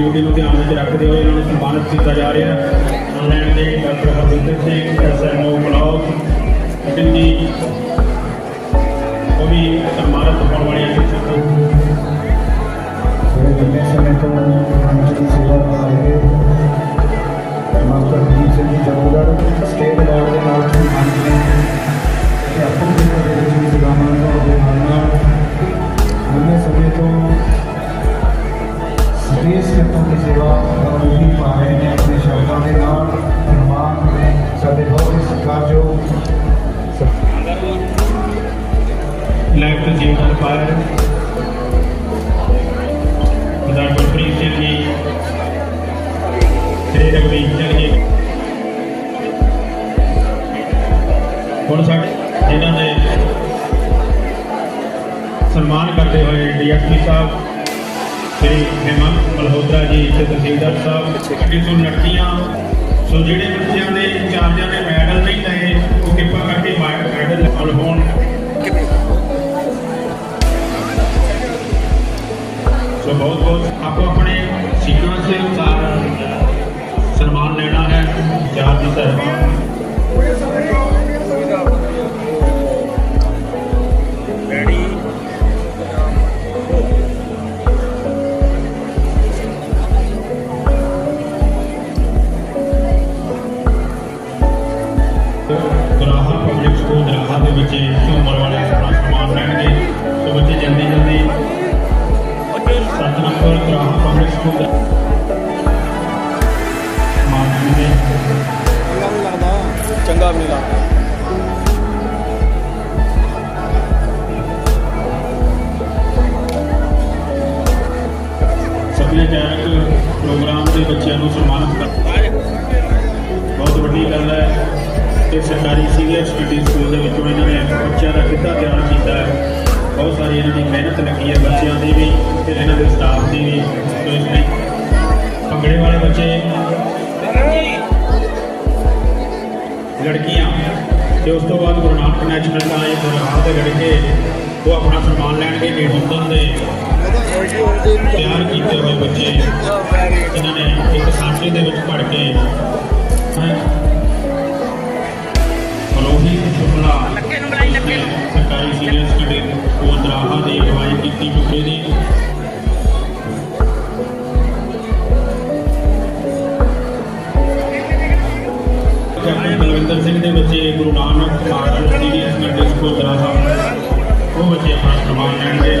Duty ਨੂੰ ਧਿਆਨ ਵਿੱਚ ਰੱਖਦੇ ਹੋਏ ਇਹਨਾਂ ਨੂੰ ਸਨਮਾਨਿਤ ਕੀਤਾ ਜਾ ਰਿਹਾ ਹੈ। ਆਨਲਾਈਨ ਦੇ doctor Harvinder Singh SNO left Jeevan fire Sardar Gurpreet Singh ji Sri ਰਘਵੀਰ ਸਿੰਘ ਜੀ ਹੁਣ ਸਾਡੇ ਇਹਨਾਂ ਦੇ ਸਨਮਾਨ ਕਰਦੇ ਹੋਏ ਡੀਐਸਪੀ ਸਾਹਿਬ, ਸ੍ਰੀ ਹੇਮੰਤ ਮਲਹੋਤਰਾ ਜੀ ਤੇ ਤਹਿਸੀਲਦਾਰ ਸਾਹਿਬ ਅੱਗੇ ਤੋਂ ਲੜਕੀਆਂ। ਸੋ ਜਿਹੜੇ ਬੱਚਿਆਂ ਦੇ ਇੰਚਾਰਜਾਂ ਨੇ ਮੈਡਲ ਨਹੀਂ ਲਏ, ਉਹ ਕਿਰਪਾ ਸੋ ਬਹੁਤ ਬਹੁਤ ਆਪੋ ਆਪਣੇ ਸੀਕੁਐਂਸ ਦੇ ਅਨੁਸਾਰ ਸਨਮਾਨ ਲੈਣਾ ਹੈ, ਚਾਰ ਦੀ ਸਹਿਬਾਨ ਪਬਲਿਕ ਸਕੂਲ ਗਰਾਹਾ ਦੇ ਵਿੱਚ ਝੂਮਰ ਵਾਲੇ ਆਪਣਾ ਸਨਮਾਨ ਲੈਣਗੇ। ਸੋ ਬੱਚੇ ਜਲਦੀ ਚੰਗਾ ਵੀ ਸੱਭਿਆਚਾਰਕ ਪ੍ਰੋਗਰਾਮ ਦੇ ਬੱਚਿਆਂ ਨੂੰ ਸਨਮਾਨਿਤ ਕਰ ਬਹੁਤ ਵੱਡੀ ਗੱਲ ਹੈ ਕਿ ਸਰਕਾਰੀ ਸੀਨੀਅਰ ਸਟੱਡੀ ਸਕੂਲ ਦੇ ਵਿੱਚੋਂ ਇਹਨਾਂ ਨੇ ਬੱਚਿਆਂ ਦਾ ਕਿੱਦਾਂ ਤਿਆਰ ਕੀਤਾ ਹੈ। ਬਹੁਤ ਸਾਰੀ ਇਹਨਾਂ ਦੀ ਮਿਹਨਤ ਲੱਗੀ ਹੈ, ਬੱਚਿਆਂ ਦੀ ਵੀ ਤੇ ਇਹਨਾਂ ਦੇ ਸਟਾਫ ਦੀ ਵੀ। ਲੜਕੀਆਂ। ਤੇ ਉਸ ਤੋਂ ਬਾਅਦ ਗੁਰੂ ਨਾਨਕ ਨੈਸ਼ਨਲ ਕਾਲਜ ਬੁਰਹਾਨ ਦੇ ਲੜਕੇ ਉਹ ਆਪਣਾ ਸਨਮਾਨ ਲੈਣਗੇ ਨੀਡੂਪਨ ਦੇ ਤਿਆਰ ਕੀਤੇ ਹੋਏ ਬੱਚੇ ਜਿਨ੍ਹਾਂ ਨੇ ਇੱਕ ਸਾਂਚੇ ਦੇ ਵਿੱਚ ਪੜ ਕੇ ਮਲੋਹੀ ਸ਼ੁਕਲਾ ਲੱਕੇ ਨੂੰ ਬੁਲਾਈ ਲੱਕੇ ਨੂੰ। ਸਰਕਾਰੀ senior student captain Balwinder Singh ਦੇ ਬੱਚੇ ਗੁਰੂ ਨਾਨਕ ਮਾਰਕੀਟ ਜੀ ਦੇ ਸਕੂਲ ਹਾਂ ਉਹ ਬੱਚੇ ਆਪਣਾ ਸਮਾਨ ਲੈਣਗੇ।